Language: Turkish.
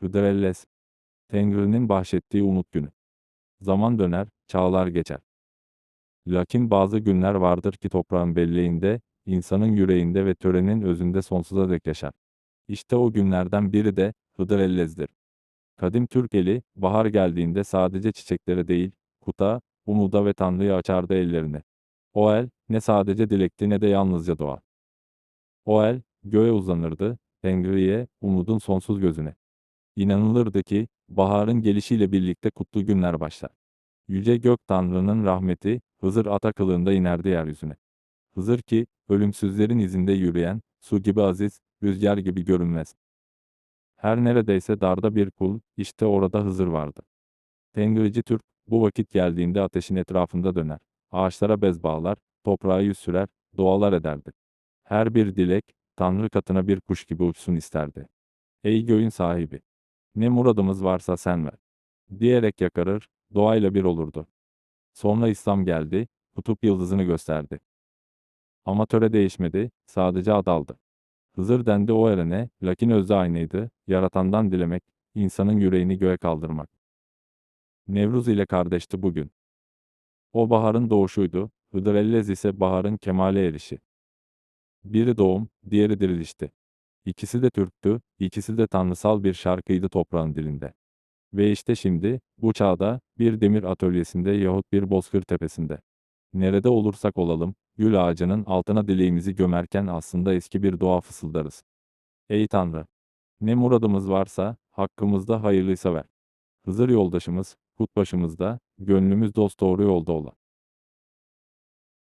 Hıdrellez. Tengri'nin bahşettiği umut günü. Zaman döner, çağlar geçer. Lakin bazı günler vardır ki toprağın belleğinde, insanın yüreğinde ve törenin özünde sonsuza dek yaşar. İşte o günlerden biri de Hıdrellez'dir. Kadim Türk eli, bahar geldiğinde sadece çiçeklere değil, kuta, umuda ve Tanrı'ya açardı ellerini. O el, ne sadece dilekti ne de yalnızca dua. O el, göğe uzanırdı, Tengri'ye, umudun sonsuz gözüne. İnanılırdı ki, baharın gelişiyle birlikte kutlu günler başlar. Yüce Gök Tanrı'nın rahmeti, Hızır ata kılığında inerdi yeryüzüne. Hızır ki, ölümsüzlerin izinde yürüyen, su gibi aziz, rüzgar gibi görünmez. Her neredeyse darda bir kul, işte orada Hızır vardı. Tengrici Türk, bu vakit geldiğinde ateşin etrafında döner. Ağaçlara bez bağlar, toprağa yüz sürer, dualar ederdi. Her bir dilek, Tanrı katına bir kuş gibi uçsun isterdi. Ey göğün sahibi! Ne muradımız varsa sen ver. Diyerek yakarır, doğayla bir olurdu. Sonra İslam geldi, kutup yıldızını gösterdi. Ama töre değişmedi, sadece adaldı. Hızır dendi o erene, lakin özde aynıydı, yaratandan dilemek, insanın yüreğini göğe kaldırmak. Nevruz ile kardeşti bugün. O baharın doğuşuydu, Hıdrellez ise baharın kemale erişi. Biri doğum, diğeri dirilişti. İkisi de Türktü, ikisi de tanrısal bir şarkıydı toprağın dilinde. Ve işte şimdi, bu çağda, bir demir atölyesinde yahut bir bozkır tepesinde. Nerede olursak olalım, gül ağacının altına dileğimizi gömerken aslında eski bir dua fısıldarız. Ey Tanrı! Ne muradımız varsa, hakkımızda hayırlıysa ver. Hızır yoldaşımız, kut başımızda, gönlümüz dost doğru yolda ola.